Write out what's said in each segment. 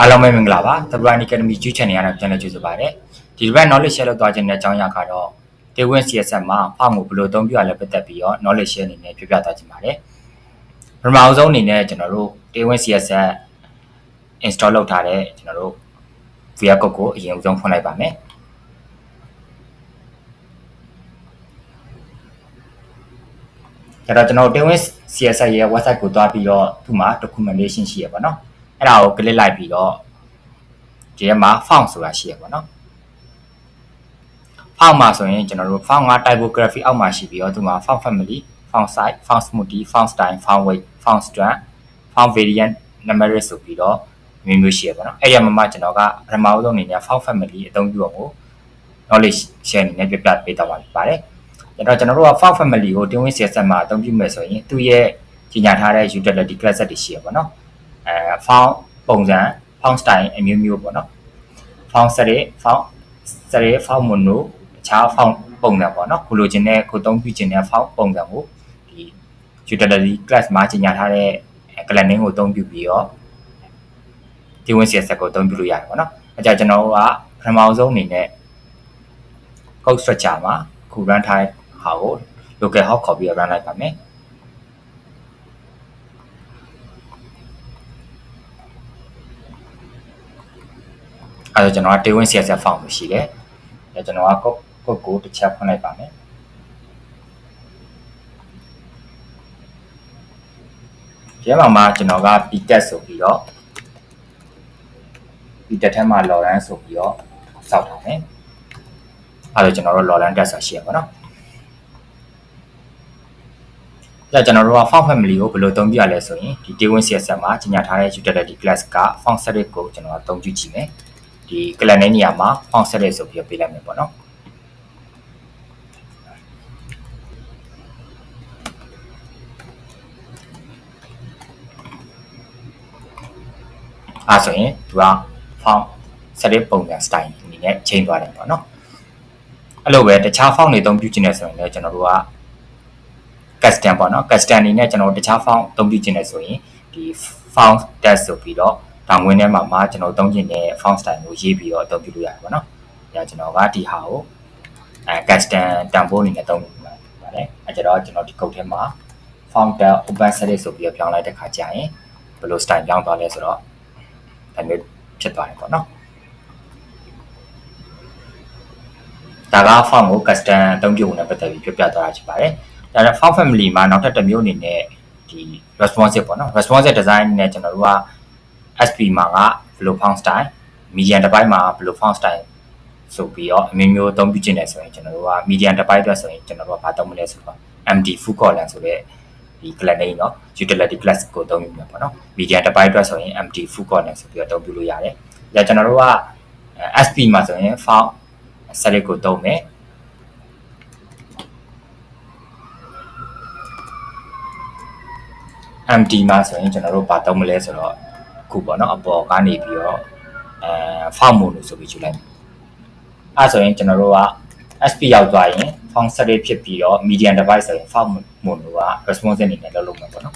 အားလုံးပဲမင်္ဂလာပါ Thebran Academy YouTube Channel ရတဲ့ပြန်လည်ကြိုဆိုပါရစေဒီတစ်ပတ် knowledge share လုပ်သွားခြင်းတဲ့အကြောင်းအရာကတော့ Tailwind CSS မှာဖောက်မှုဘယ်လိုအသုံးပြုရလဲပတ်သက်ပြီးတော့ knowledge share အနေနဲ့ပြပြသွားခြင်းပါတယ်ပထမအဆုံးအနေနဲ့ကျွန်တော်တို့ Tailwind CSS install လုပ်ထားတဲ့ကျွန်တော်တို့ VR code ကိုအရင်ဦးဆုံးဖွင့်လိုက်ပါမယ်ဒါတော့ကျွန်တော် Tailwind CSS ရဲ့ website ကိုတွားပြီးတော့သူ့မှာ documentation ရှိရပါတော့ အဲ့ဒါကို click လိုက်ပြီးတော့ဒီထဲမှာ font ဆိုတာရှိရပါတော့ font မှာဆိုရင်ကျွန်တော်တို့ font က typography အောက်မှာရှိပြီးတော့သူမှာ font family font size font smoothie font style font weight font strength font variant numeric ဆိုပြီးတော့မျိုးမျိုးရှိရပါတော့အဲ့ရမှာမှကျွန်တော်ကပထမဦးဆုံးအနေနဲ့ font family အသုံးပြုအောင်ကို knowledge share အနေနဲ့ပြပြပေးတော့ပါပါတယ်အဲ့တော့ကျွန်တော်တို့က font family ကို twin CSS မှာအသုံးပြုမယ်ဆိုရင်သူ့ရဲ့ကြီးညာထားတဲ့ utility class တွေရှိရပါတော့ အဲ font ပုံစံ font style အမျိုးမျိုးပေါ့နော် font set font set font mono တခြား font ပုံစံပေါ့နော်ကိုလိုချင်တဲ့ကိုသုံးပြုချင်တဲ့ font ပုံစံကိုဒီ utility class မှာကြီးညာထားတဲ့ classing ကိုအသုံးပြုပြီးတော့ twin CSS ကိုအသုံးပြုလို့ရတယ်ပေါ့နော်အဲကြကျွန်တော်တို့ကပထမဆုံးအနေနဲ့ code structure မှာခု run ထားတဲ့ဟာကို local host ခေါ်ပြီး run လိုက်ပါမယ် အဲဒါကျွန်တော်က Tailwind CSS font ကိုရှိတယ်အဲကျွန်တော်က code code ကိုတစ်ချက်ဖွင့်လိုက်ပါမယ်ဒီမှာမှာကျွန်တော်က ptet ဆိုပြီးတော့ ptet ထဲမှာ lorem ဆိုပြီးတော့စောက်ထားတယ်အဲဒါကျွန်တော်တို့ lorem တက်ဆိုရှိရပါတော့ဒါကျွန်တော်တို့က font family ကိုဘယ်လိုအသုံးပြရလဲဆိုရင်ဒီ Tailwind CSS မှာကြီးညာထားတဲ့ utility class က font set ကိုကျွန်တော်အသုံးပြုကြည့်မယ် ဒီ class နဲ့နေရာမှာ font set ဆိုပြီးပေးလိုက်မယ်ပေါ့နော်အဲဆိုရင်သူက font set ပုံစံ style အနေနဲ့ချိန်သွားတယ်ပေါ့နော်အဲ့လိုပဲတခြား font တွေအသုံးပြုခြင်းနဲ့ဆိုရင်လည်းကျွန်တော်တို့က custom ပေါ့နော် custom အနေနဲ့ကျွန်တော်တခြား font အသုံးပြုခြင်းနဲ့ဆိုရင်ဒီ font test ဆိုပြီးတော့ တောင်ဝင်ထဲမှာမှာကျွန်တော်သုံးခြင်းတဲ့ font style ကိုရေးပြီးတော့အသုံးပြုလို့ရတယ်ပေါ့နော်။ဒါကျွန်တော်ကဒီဟာကိုအဲ custom တန်ဖိုးအနေနဲ့သုံးလို့ပါတယ်။အဲကြတော့ကျွန်တော်ဒီ code ထဲမှာ font tab open select ဆိုပြီးတော့ပြောင်းလိုက်တဲ့ခါကျရင်ဘယ်လို style ပြောင်းသွားလဲဆိုတော့ဒါမျိုးဖြစ်သွားတယ်ပေါ့နော်။ဒါက font ကို custom အသုံးပြုဖို့နဲ့ပတ်သက်ပြီးပြပြသွားတာဖြစ်ပါတယ်။ဒါတော့ font family မှာနောက်ထပ်တစ်မျိုးအနေနဲ့ဒီ responsive ပေါ့နော် responsive design နဲ့ကျွန်တော်တို့က SP မှာက flow font style medium တစ်ပိုင်းမှာ flow font style ဆိုပြီးတော့အမျိုးမျိုးအသုံးပြုခြင်းတယ်ဆိုရင်ကျွန်တော်တို့က medium တစ်ပိုင်းအတွက်ဆိုရင်ကျွန်တော်တို့ကဘာသုံးမလဲဆိုတော့ MD full column ဆိုတဲ့ဒီ class name เนาะ utility class ကိုသုံးယူမှာပေါ့နော် medium တစ်ပိုင်းအတွက်ဆိုရင် MD full column ဆိုပြီးတော့သုံးပြုလို့ရတယ်။ဒါကျွန်တော်တို့က SP မှာဆိုရင် font select ကိုသုံးမယ် MD မှာဆိုရင်ကျွန်တော်တို့ဘာသုံးမလဲဆိုတော့ ခုပေါ့နော်အပေါ်ကနေပြီးတော့အဲ font mono ဆိုပြီးယူလိုက်အဲဆိုရင်ကျွန်တော်တို့က SP ရောက်သွားရင် font set ဖြစ်ပြီးတော့ medium device ဆိုရင် font mono က responsive အနေနဲ့လုပ်လို့မှာပေါ့နော်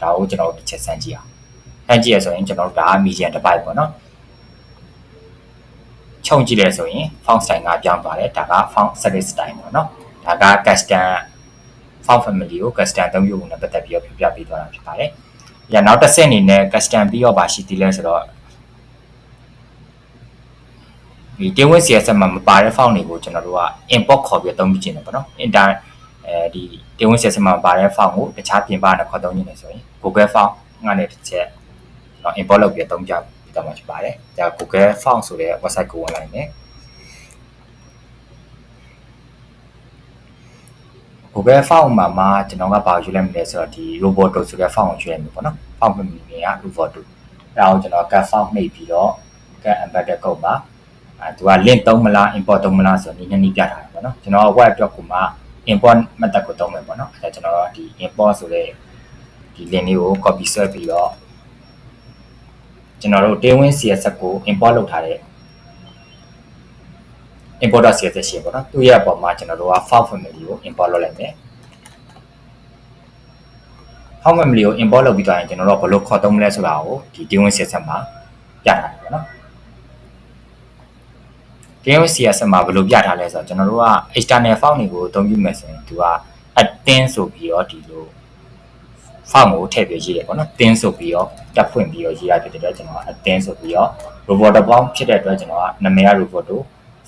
ဒါကိုကျွန်တော်တို့တစ်ချက်စမ်းကြည့်အောင်စမ်းကြည့်ရဆိုရင်ကျွန်တော်တို့ဒါက medium device ပေါ့နော်ခြုံကြည့်လဲဆိုရင် font style ကပြောင်းသွားတယ်ဒါက font set style ပေါ့နော်ဒါက custom font family ကို custom သုံးပြုဖို့နဲ့ပတ်သက်ပြီးတော့ပြပြပေးသွားတာဖြစ်ပါတယ်။ ညနောက်တစ်ဆင့်အနေနဲ့ custom ပြီးတော့ပါရှိသေးလဲဆိုတော့ဒီ Tailwind CSS မှာမပါတဲ့ font တွေကိုကျွန်တော်တို့က import ခေါ်ပြီးသုံးပြခြင်းတယ်ပေါ့နော်။ inter အဲဒီ Tailwind CSS မှာပါတဲ့ font ကိုတခြားပြင်ပနဲ့ခေါ်သုံးခြင်းတယ်ဆိုရင် Google font ကနေတစ်ချက်တော့ import လုပ်ပြီးသုံးကြပြတော့မှာဖြစ်ပါတယ်။ဒါ Google font ဆိုတဲ့ website ကိုဝင်လိုက်မယ်။ Google font မှာမှာကျွန်တော်ကဘာယူလိုက်မလဲဆိုတော့ဒီ Roboto ဆိုတဲ့ font ကိုယူလိုက်မယ်ပေါ့နော်။ font 名တွေက Roboto ။အဲဒါကိုကျွန်တော် cat font နှိပ်ပြီးတော့ cat embedded code မှာအဲသူက link သုံးမလား import သုံးမလားဆိုတော့ဒီနေ့နေ့ပြထားတယ်ပေါ့နော်။ကျွန်တော် web အတွက်ကိုမှ import method ကိုသုံးမယ်ပေါ့နော်။အဲဒါကျွန်တော်ဒီ import ဆိုတဲ့ဒီ link လေးကို copy ဆွဲပြီးတော့ကျွန်တော်တို့ Tailwind CSS ကို import လုပ်ထားတဲ့ import CSS ရှိပေါ့နော်သူ့ရဲ့အပေါ်မှာကျွန်တော်တို့က file family ကို import လုပ်လိုက်မယ် file family ကို import လုပ်ပြီးသွားရင်ကျွန်တော်တို့ဘယ်လိုခေါ်သုံးမလဲဆိုတာကိုဒီ Tailwind CSS မှာပြထားတယ်ပေါ့နော် KOCS မှာဘယ်လိုပြထားလဲဆိုတော့ကျွန်တော်တို့က external file တွေကိုအသုံးပြုမယ်ဆိုရင်သူက add-in ဆိုပြီးတော့ဒီလို file ကိုထည့်ပြီးရေးတယ်ပေါ့နော် tin ဆိုပြီးတော့တက်ဖွင့်ပြီးတော့ရေးရဖြစ်တဲ့အတွက်ကျွန်တော်က add-in ဆိုပြီးတော့ robot ပေါင်းဖြစ်တဲ့အတွက်ကျွန်တော်ကနာမည်က robot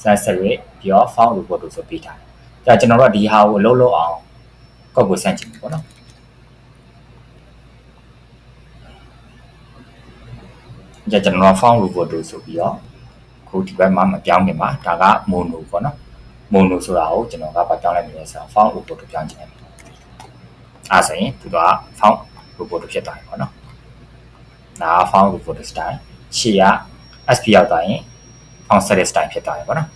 sensory ပြီးတော့ file robot ဆိုပြီးထားတယ်ဒါကျွန်တော်တို့ကဒီဟာကိုအလုပ်လုပ်အောင်ကောက်ကိုဆန့်ကျင်ပြီပေါ့နော်ကြကျွန်တော် file robot ဆိုပြီးတော့ခုဒီဘက်မှာမပြောင်းခင်မှာဒါက mono ပေါ့နော် mono ဆိုတာကိုကျွန်တော်ကဘာပြောင်းလိုက်မလဲဆိုတော့ file robot ပြောင်းချင်တယ်အဲဆိုရင်သူက file robot ဖြစ်သွားပြီပေါ့နော်ဒါက file robot style ရှေ့က SP ရောက်သွားရင် file set style ဖြစ်သွားပြီပေါ့နော်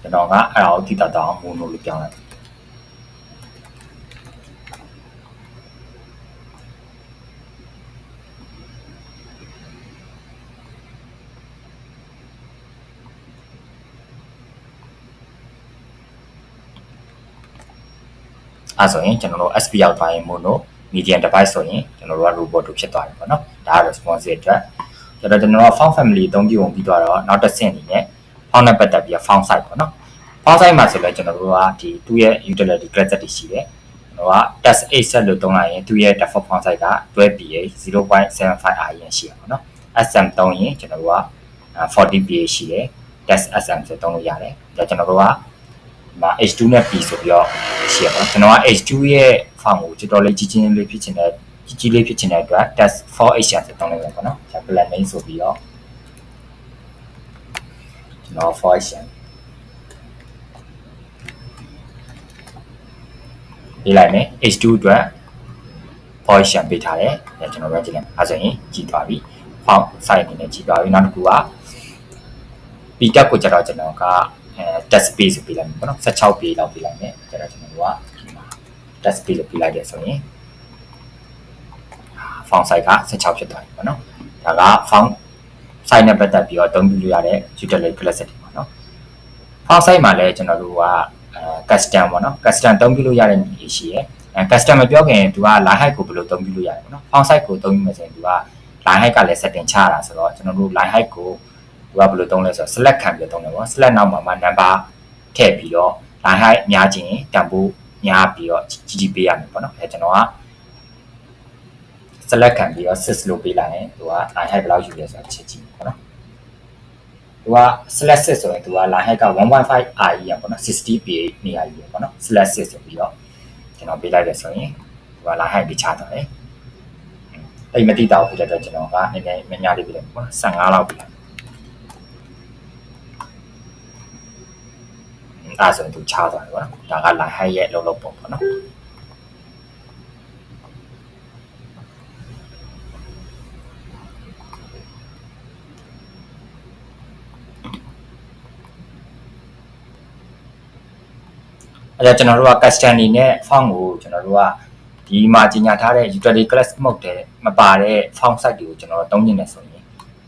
ကျွန်တော်ကအဲ့ဒါကိုတိတတ်တော့ mono လို့ပြောင်းလိုက်အဲဆိုရင်ကျွန်တော်တို့ SP ရောက်သွားရင် mono medium device ဆိုရင်ကျွန်တော်တို့က robot တို့ဖြစ်သွားပြီပေါ့နော်ဒါက responsive အတွက်ကျွန်တော်ကျွန်တော်တို့ font family အသုံးပြုအောင်ပြီးသွားတော့နောက်တစ်ဆင့်အနေနဲ့ font နဲ့ပတ်သက်ပြီး font size ပေါ့နော် font size မှာဆိုလဲကျွန်တော်တို့ကဒီသူ့ရဲ့ utility class တွေရှိတယ်ကျွန်တော်က test 8 set လို့သုံးလိုက်ရင်သူ့ရဲ့ default font size က 12ph 0.75 in ရှိရပါတော့ SM သုံးရင်ကျွန်တော်တို့က 40ph ရှိတယ် test SM ဆိုသုံးလို့ရတယ်ဒါကျွန်တော်တို့က မှာ H2 နဲ့ P ဆိုပြီးတော့ရှိရပါတော့ကျွန်တော်က H2 ရဲ့ font ကိုတော်တော်လေးကြီးကြီးလေးဖြစ်ချင်တဲ့ကြီးကြီးလေးဖြစ်ချင်တဲ့အတွက် test 4h ဆိုသုံးလိုက်ရပါတော့ကျွန်တော် plan name ဆိုပြီးတော့ကျွန်တော် 4h ပေးလိုက်မယ် H2 အတွက် position ပေးထားတယ်အဲကျွန်တော် run ကြည့်လိုက်အဲဆိုရင်ကြည့်သွားပြီ font size အနေနဲ့ကြည့်သွားပြီနောက်တစ်ခုက p tab ကိုကျတော့ကျွန်တော်ကအဲ test space ပေးလိုက်မယ်ပေါ့နော်16 page လောက်ပေးလိုက်မယ်ကျတော့ကျွန်တော်တို့ကဒီမှာ test space လို့ပေးလိုက်တယ်ဆိုရင် font size က16ဖြစ်သွားပြီပေါ့နော်ဒါက font size နဲ့ပတ်သက်ပြီးတော့အသုံးပြုလို့ရတဲ့ utility class တွေပေါ့နော် font size မှာလည်းကျွန်တော်တို့ကအဲ custom ပေါ့နော် custom သုံးပြုလို့ရတဲ့နည်းရှိရယ်အဲ custom မပြောခင်သူက line height ကိုဘယ်လိုသုံးပြုလို့ရလဲပေါ့နော် font size ကိုသုံးပြုမယ်ဆိုရင်သူက line height ကလည်း setting ချရတာဆိုတော့ကျွန်တော်တို့ line height ကို သူကဘယ်လိုသုံးလဲဆိုတော့ select ခံပြီးသုံးတယ်ပေါ့ select နောက်မှာမှ number ထည့်ပြီးတော့ line height များခြင်းတန်ဖိုးများပြီးတော့ကြီးကြီးပေးရမယ်ပေါ့နော်အဲကျွန်တော်က select ခံပြီးတော့ sys လို့ပေးလိုက်ရင်သူက line height ဘယ်လောက်ယူလဲဆိုတာချက်ကြည့်ပေါ့နော်သူက select sys ဆိုရင်သူက line height က1.5 i ရပေါ့နော် 60p နေရာယူရပေါ့နော် select sys ဆိုပြီးတော့ကျွန်တော်ပေးလိုက်တယ်ဆိုရင်သူက line height ပေးချသွားတယ်အဲ့မတိတာကိုပြတဲ့အတွက်ကျွန်တော်ကနည်းနည်းများများလေးပြတယ်ပေါ့နော်15လောက်ပြတယ် အဲဆိုရင်သူချသွားတယ်ပေါ့နော်ဒါက line height ရဲ့လုံးလုံးပုံပေါ့နော်အဲ့ဒါကျွန်တော်တို့က custom နေနဲ့ font ကိုကျွန်တော်တို့ကဒီမှာကြီးညာထားတဲ့ utility class mode တဲ့မပါတဲ့ font size တွေကိုကျွန်တော်တို့သုံးနေတယ်ဆိုရင်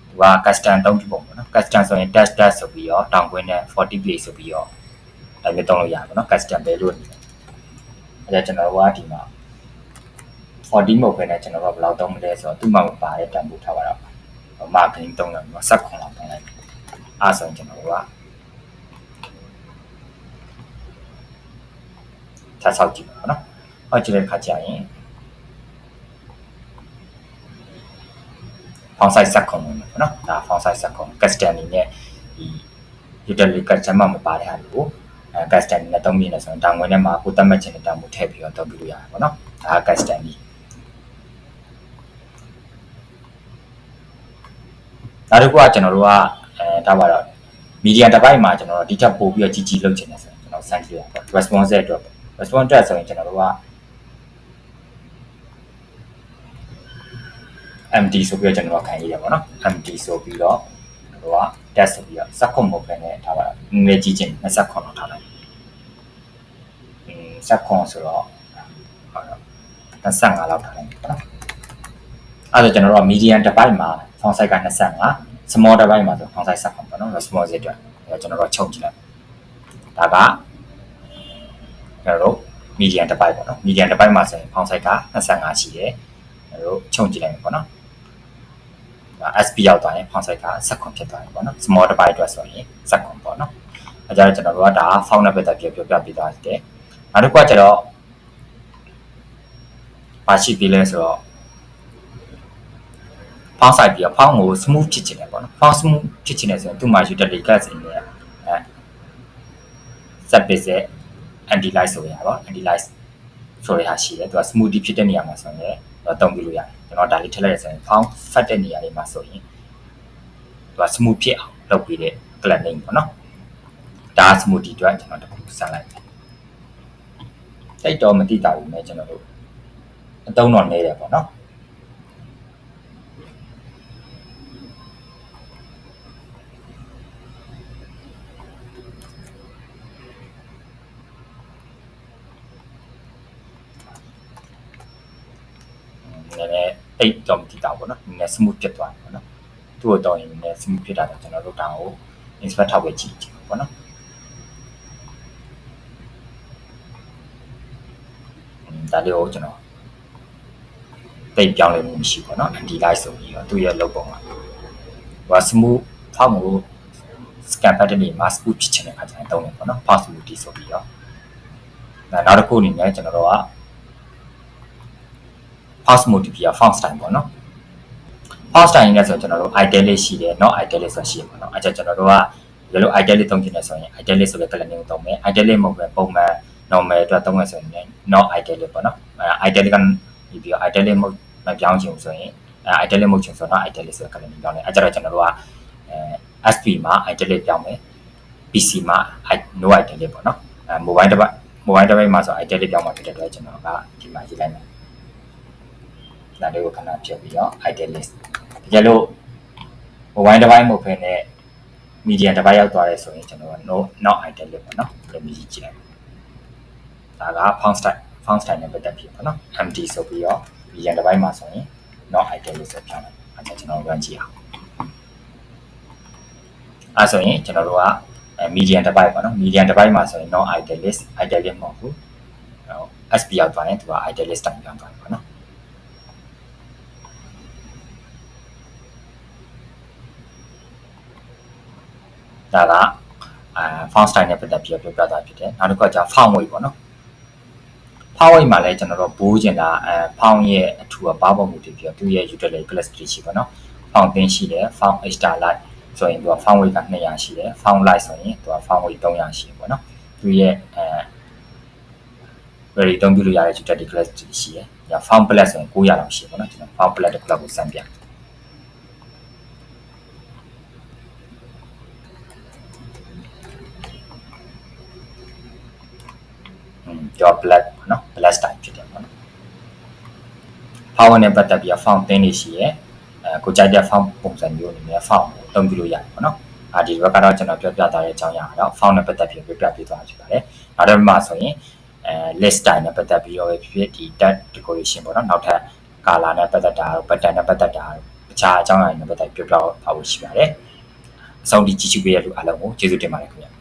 သူက custom သုံးပြပုံပေါ့နော် custom ဆိုရင် dash dash ဆိုပြီးတော့တောင်ခွင်းနဲ့40 play ဆိုပြီးတော့ ဒါမျိုးသုံးလို့ရပါတော့ custom ပဲလို့နေတယ်အဲ့ဒါကျွန်တော်တို့ကဒီမှာ40 mode ပဲနဲ့ကျွန်တော်တို့ကဘယ်လောက်သုံးမလဲဆိုတော့သူ့မှာမပါတဲ့တန်ဖိုးထားပါတော့ marketing သုံးတယ်ဆက်ခွန်လောက်သုံးလိုက်အားဆိုရင်ကျွန်တော်တို့ကထပ်ဆောက်ကြည့်ပါနော်။ဟောကြည့်တဲ့ခါကျရင်ဖောင်ဆိုင်ဆက်ခုံလို့ပေါ့နော်။ဒါဖောင်ဆိုင်ဆက်ခုံ custom အနေနဲ့ဒီ utility custom မှာမပါတဲ့ဟာကိုအဲ custom နဲ့သုံးမိနေဆိုရင်တောင်ဝင်ထဲမှာကိုသတ်မှတ်ခြင်းနဲ့တောင်မှုထည့်ပြီးတော့သုံးပြလို့ရတယ်ပေါ့နော်။ဒါက custom ကြီးနောက်တစ်ခုကကျွန်တော်တို့ကအဲဒါပါတော့ media တစ်ပိုင်းမှာကျွန်တော်တို့ဒီချက်ပို့ပြီးတော့ကြီးကြီးလုပ်ချင်တယ်ဆိုရင်ကျွန်တော် send ပြရပေါ့ response အတွက် response အတွက်ဆိုရင်ကျွန်တော်တို့က MD ဆိုပြီးတော့ကျွန်တော်တို့ခံရရပါတော့ MD ဆိုပြီးတော့ကျွန်တော်တို့က test ဆိုပြီးတော့စက်ခွန်မဟုတ်ဘဲနဲ့ထားပါတော့နည်းနည်းကြီးချင်း20ခွန်လောက်ထားလိုက်အင်းစက်ခွန်ဆိုတော့ဟုတ်တော့25လောက်ထားလိုက်ပေါ့နော်အဲ့ဒါကျွန်တော်တို့က medium တစ်ပိုင်းမှာ font size က25 small တစ်ပိုင်းမှာဆို font size စက်ခွန်ပေါ့နော် response အတွက်ကျွန်တော်တို့ချုပ်ကြည့်လိုက်ဒါကကျွန်တော်တို့ median တစ်ပိုက်ပေါ့နော် median တစ်ပိုက်မှာဆိုရင် font size က25ရှိတယ်ကျွန်တော်တို့ခြုံကြည့်လိုက်မယ်ပေါ့နော် SP ရောက်သွားရင် font size က16ဖြစ်သွားတယ်ပေါ့နော် small တစ်ပိုက်အတွက်ဆိုရင်16ပေါ့နော်အဲကြတော့ကျွန်တော်တို့ကဒါ font နဲ့ပတ်သက်ပြီးပြောပြပေးသွားတယ်နောက်တစ်ခုကကျတော့ပါရှိသေးလဲဆိုတော့ font size ပြီးတော့ font ကို smooth ဖြစ်ချင်တယ်ပေါ့နော် font smooth ဖြစ်ချင်တယ်ဆိုရင်သူ့မှာ utility class တွေနဲ့အဲ set base anti light ဆိုရပါ anti light ဆိုရဟာရှိတယ်သူက smoothie ဖြစ်တဲ့နေရာမှာဆိုရင် တော့တုံးပြလို့ရတယ်ကျွန်တော်ဒါလေးထည့်လိုက်ရဆိုရင် font fat တဲ့နေရာလေးမှာဆိုရင်သူက smooth ဖြစ်အောင်လုပ်ပြီးတဲ့ planning ပေါ့နော်ဒါ smoothie အတွက်ကျွန်တော်တခုစမ်းလိုက်တိတ်တော့မတိတာဘူးねကျွန်တော်တို့အတုံးတော့နေတယ်ပေါ့နော်န ည်းနည်းတိတ်တော့မတည်တာပေါ့နော်နည်းနည်း smooth ဖြစ်သွားတယ်ပေါ့နော်သူ့ကိုတော့ရင်နည်းနည်း smooth ဖြစ်တာတော့ကျွန်တော်တို့တောင်ကို inspect ထောက်ပဲကြည့်ကြည့်ပေါ့နော်ဒါလေးကိုကျွန်တော်တိတ်ပြောင်းလဲမှုမရှိဘူးပေါ့နော် anti light ဆိုပြီးတော့သူ့ရဲ့လုပ်ပုံပါဟို smooth ဖောက်မှု scan pattern တွေမှာ smooth ဖြစ်ချင်တဲ့အခါကျရင်တုံးတယ်ပေါ့နော် fast smoothie ဆိုပြီးတော့နောက်တစ်ခုအနေနဲ့ကျွန်တော်တို့က house multiplier font style ပေါ့နော် font style နဲ့ဆိုကျွန်တော်တို့ italic ရှိတယ် not italic ဆိုရှိရပေါ့နော်အဲကြောင့်ကျွန်တော်တို့ကဒီလို italic သုံးချင်တယ်ဆိုရင် italic ဆိုတဲ့ color name ကိုသုံးမယ် italic မဟုတ်ပဲပုံမှန် normal အတွက်သုံးရဆိုရင် not italic ပေါ့နော်အဲ italic ကနေပြီးတော့ italic မဟုတ်မပြောင်းချင်ဘူးဆိုရင်အဲ italic မဟုတ်ချင်ဆိုတော့ italic ဆိုတဲ့ color name ပြောင်းတယ်အဲကြောင့်ကျွန်တော်တို့ကအဲ SP မှာ italic ပြောင်းမယ် PC မှာ no italic ပေါ့နော်အဲ mobile device mobile device မှာဆို italic ပြောင်းမှာဖြစ်တဲ့အတွက်ကျွန်တော်ကဒီမှာရေးလိုက်မယ် ဒါလေးကိုခဏဖြတ်ပြီးတော့ italist တကယ်လို့ mobile device မဟုတ်ဘဲနဲ့ media device ရောက်သွားတယ်ဆိုရင်ကျွန်တော်က no not italist ပေါ့နော်ဘယ်လိုမျိုးကြည့်လိုက်ဒါက font style font style နဲ့ပတ်သက်ပြီးပေါ့နော် empty ဆိုပြီးတော့ media device မှာဆိုရင် not italist ဆိုပြောင်းလိုက်အဲဒါကျွန်တော် run ကြည့်အောင်အဲဆိုရင်ကျွန်တော်တို့က medium device ပေါ့နော် medium device မှာဆိုရင် non italist italist မဟုတ်ဘူး SP ရောက်သွားရင်သူက italist တိုင်ပြောင်းသွားတယ်ပေါ့နော် ဒါကအဲ font style နဲ့ပတ်သက်ပြီးပြောပြတာဖြစ်တယ်နောက်တစ်ခုကကြာ font weight ပေါ့နော် font weight မှာလည်းကျွန်တော်တို့ဘိုးကျင်တာအဲ font ရဲ့အထူအပါပုံမှုတွေပြီးတော့သူရဲ့ utility class ရှိပါတော့ font သင်ရှိတယ် font extra light ဆိုရင်သူက font weight က200ရှိတယ် font light ဆိုရင်သူက font weight 300ရှိတယ်ပေါ့နော်သူရဲ့အဲ very တုံးပြလို့ရတဲ့ utility class ရှိတယ်ည font plus ဆိုရင်900လောက်ရှိတယ်ပေါ့နော်ကျွန်တော် font plus တစ်ခုလောက်ကိုစမ်းပြ ကျော် black ပေါ့နော် black style ဖြစ်တယ်ပေါ့နော် power နဲ့ပတ်သက်ပြီး font သင်းနေရှိရယ်အဲကိုကြိုက်တဲ့ font ပုံစံမျိုးအနေနဲ့ font ကိုတုံးပြလို့ရတယ်ပေါ့နော်အာဒီဘက်ကတော့ကျွန်တော်ပြောပြထားတဲ့အကြောင်းအရာကတော့ font နဲ့ပတ်သက်ပြီးပြောပြပေးသွားချင်ပါတယ်နောက်တစ်မှာဆိုရင်အဲ list style နဲ့ပတ်သက်ပြီးတော့ဖြစ်ဖြစ်ဒီ tag decoration ပေါ့နော်နောက်ထပ် color နဲ့ပတ်သက်တာတို့ pattern နဲ့ပတ်သက်တာတို့အခြားအကြောင်းအရာတွေနဲ့ပတ်သက်ပြောပြပါဖို့ရှိပါတယ်အဆုံးဒီကြည့်ရှုပေးရတဲ့လူအားလုံးကိုကျေးဇူးတင်ပါတယ်ခင်ဗျာ